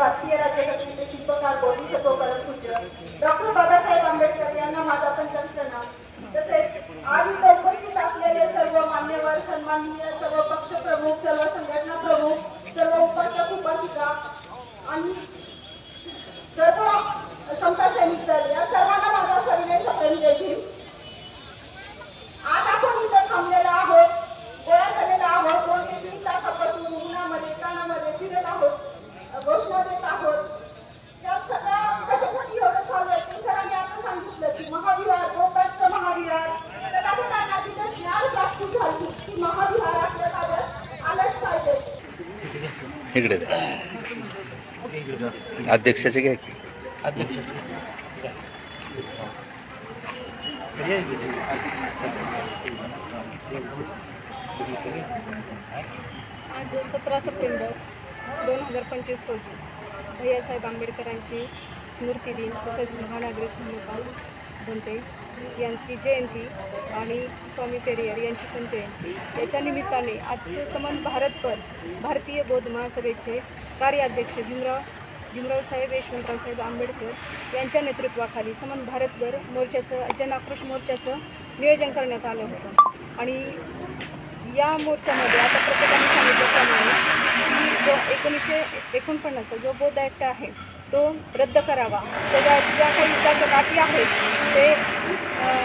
भारतीय राज्यघटनेचे शिल्पकार बोधिसत्व परमपूज्य डॉक्टर बाबासाहेब आंबेडकर यांना माझा पंचम प्रणाम तसेच आज इथं उपस्थित असलेले सर्व मान्यवर सन्माननीय सर्व पक्षप्रमुख सर्व संघटना प्रमुख सर्व उपासक उपासिका आणि सर्व समता सैनिक दल या सर्वांना माझा सविनय सप्रेम जय भीम आज आपण इथं थांबलेलो आहोत गोळा झालेला आहोत दोन ते तीन तासापासून उन्हामध्ये कानामध्ये फिरत आहोत घोषणा देत आहोत त्या सगळ्या कशासाठी एवढं चालू आहे ते सरांनी आपण सांगितलं की महाविहार गोकाकचं महाविहार तर आपण त्यांना तिथं ज्ञान प्राप्ती झाली की महाविहार आपल्या ताब्यात आलंच इकडे इकडे अध्यक्षाचे घ्या की. आज सतरा सप्टेंबर दोन हजार पंचवीस रोजी भैयासाहेब आंबेडकरांची स्मृती दिन तसेच महानागरिक धर्मपाल भुंते यांची जयंती आणि स्वामी पेरियर यांची पण जयंती. याच्या निमित्ताने आजचे समन भारतभर भारतीय बौद्ध महासभेचे कार्याध्यक्ष भीमराव भीमराव साहेब यशवंतराव साहेब आंबेडकर यांच्या नेतृत्वाखाली समन भारतभर मोर्चाचं जनाक्रोश मोर्चाचं नियोजन करण्यात आलं होतं. आणि या मोर्चामध्ये आता प्रत्येकाने सांगितल्याप्रमाणे जो एकोणीसशे एकोणपन्नासचा जो बौद्ध ॲक्ट आहे तो रद्द करावा. त्याच्या ज्या काही ज्या गाठी आहेत ते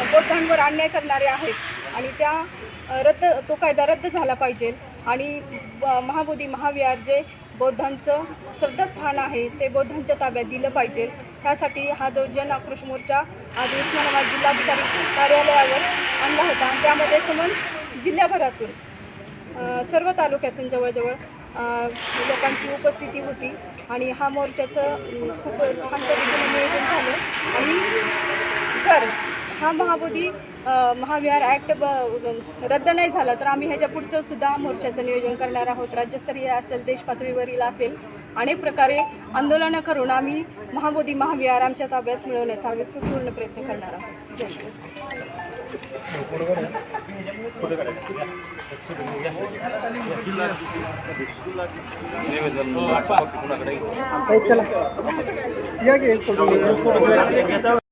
बौद्धांवर अन्याय करणारे आहेत. आणि त्या रद्द तो कायदा रद्द झाला पाहिजे. आणि ब- महाबोधी महाविहार जे बौद्धांचं श्रद्धास्थान आहे ते बौद्धांच्या ताब्यात दिलं पाहिजे. त्यासाठी हा जो जन आक्रोश मोर्चा आज उस्मानाबाद जिल्हाधिकारी कार्यालयावर आणला होता. त्यामध्ये समज जिल्ह्याभरातून सर्व तालुक्यातून जवळजवळ लोकांची उपस्थिती होती आणि हा मोर्चाचं खूप छान पद्धतीने नियोजन झालं. आणि जर हा महाबोधी महाविहार ॲक्ट ब- रद्द नाही झाला तर आम्ही ह्याच्या पुढचं सुद्धा मोर्चाचं नियोजन करणार आहोत. राज्यस्तरीय असेल देश पातळीवरील असेल अनेक प्रकारे आंदोलनं करून आम्ही महाबोधी महाविहार आमच्या ताब्यात मिळवण्याचा आम्ही पूर्ण प्रयत्न करणार आहोत. जय श्री चला या की